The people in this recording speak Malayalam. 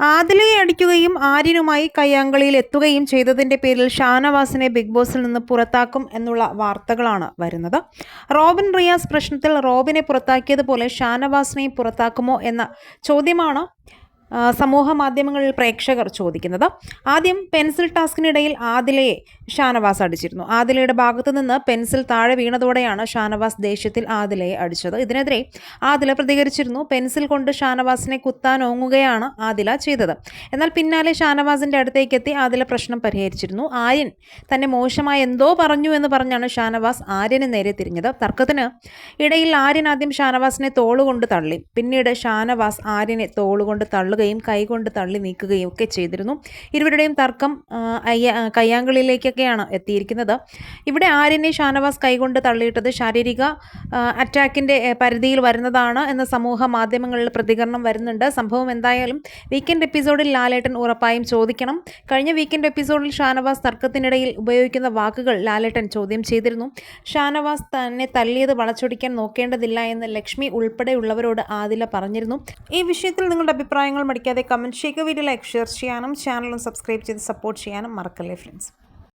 ആദിലയെ അടിക്കുകയും ആര്യനുമായി കയ്യാങ്കളിയിൽ എത്തുകയും ചെയ്തതിന്റെ പേരിൽ ഷാനവാസിനെ ബിഗ് ബോസിൽ നിന്ന് പുറത്താക്കും എന്നുള്ള വാർത്തകളാണ് വരുന്നത്. റോബിൻ റിയാസ് പ്രശ്നത്തിൽ റോബിനെ പുറത്താക്കിയതുപോലെ ഷാനവാസിനെയും പുറത്താക്കുമോ എന്ന ചോദ്യമാണ് സമൂഹ മാധ്യമങ്ങളിൽ പ്രേക്ഷകർ ചോദിക്കുന്നത്. ആദ്യം പെൻസിൽ ടാസ്കിനിടയിൽ ആദിലയെ ഷാനവാസ് അടിച്ചിരുന്നു. ആദിലയുടെ ഭാഗത്തു നിന്ന് പെൻസിൽ താഴെ വീണതോടെയാണ് ഷാനവാസ് ദേഷ്യത്തിൽ ആദിലയെ അടിച്ചത്. ഇതിനെതിരെ ആദില പ്രതികരിച്ചിരുന്നു. പെൻസിൽ കൊണ്ട് ഷാനവാസിനെ കുത്താൻ ഓങ്ങുകയാണ് ആദില ചെയ്തത്. എന്നാൽ പിന്നാലെ ഷാനവാസിന്റെ അടുത്തേക്ക് എത്തി ആദില പ്രശ്നം പരിഹരിച്ചിരുന്നു. ആര്യൻ തന്നെ മോശമായി എന്തോ പറഞ്ഞു എന്ന് പറഞ്ഞാണ് ഷാനവാസ് ആര്യന് നേരെ തിരിഞ്ഞത്. തർക്കത്തിന് ഇടയിൽ ആര്യൻ ആദ്യം ഷാനവാസിനെ തോളുകൊണ്ട് തള്ളി. പിന്നീട് ഷാനവാസ് ആര്യനെ തോളുകൊണ്ട് തള്ളുകയും കൈകൊണ്ട് തള്ളി നീക്കുകയും ഒക്കെ ചെയ്തിരുന്നു. ഇരുവരുടെയും തർക്കം കയ്യാങ്കളിയിലേക്കൊക്കെയാണ് എത്തിയിരിക്കുന്നത്. ഇവിടെ ആര്യനെ ഷാനവാസ് കൈകൊണ്ട് തള്ളിയിട്ടത് ശാരീരിക അറ്റാക്കിന്റെ പരിധിയിൽ വരുന്നതാണ് എന്ന സമൂഹ മാധ്യമങ്ങളിൽ പ്രതികരണം വരുന്നുണ്ട്. സംഭവം എന്തായാലും വീക്കെൻഡ് എപ്പിസോഡിൽ ലാലേട്ടൻ ഉറപ്പായും ചോദിക്കണം. കഴിഞ്ഞ വീക്കെൻഡ് എപ്പിസോഡിൽ ഷാനവാസ് തർക്കത്തിനിടയിൽ ഉപയോഗിക്കുന്ന വാക്കുകൾ ലാലേട്ടൻ ചോദ്യം ചെയ്തിരുന്നു. ഷാനവാസ് തന്നെ തല്ലിയത് വളച്ചൊടിക്കാൻ നോക്കേണ്ടതില്ല എന്ന് ലക്ഷ്മി ഉൾപ്പെടെയുള്ളവരോട് ആദില പറഞ്ഞിരുന്നു. ഈ വിഷയത്തിൽ നിങ്ങളുടെ അഭിപ്രായങ്ങൾ മടിക്കാതെ കമന്റ് ചെയ്യുക വീഡിയോ ലൈക്ക് ഷെയർ ചെയ്യാനും ചാനലും സബ്സ്ക്രൈബ് ചെയ്ത് സപ്പോർട്ട് ചെയ്യാനും മറക്കല്ലേ ഫ്രണ്ട്സ്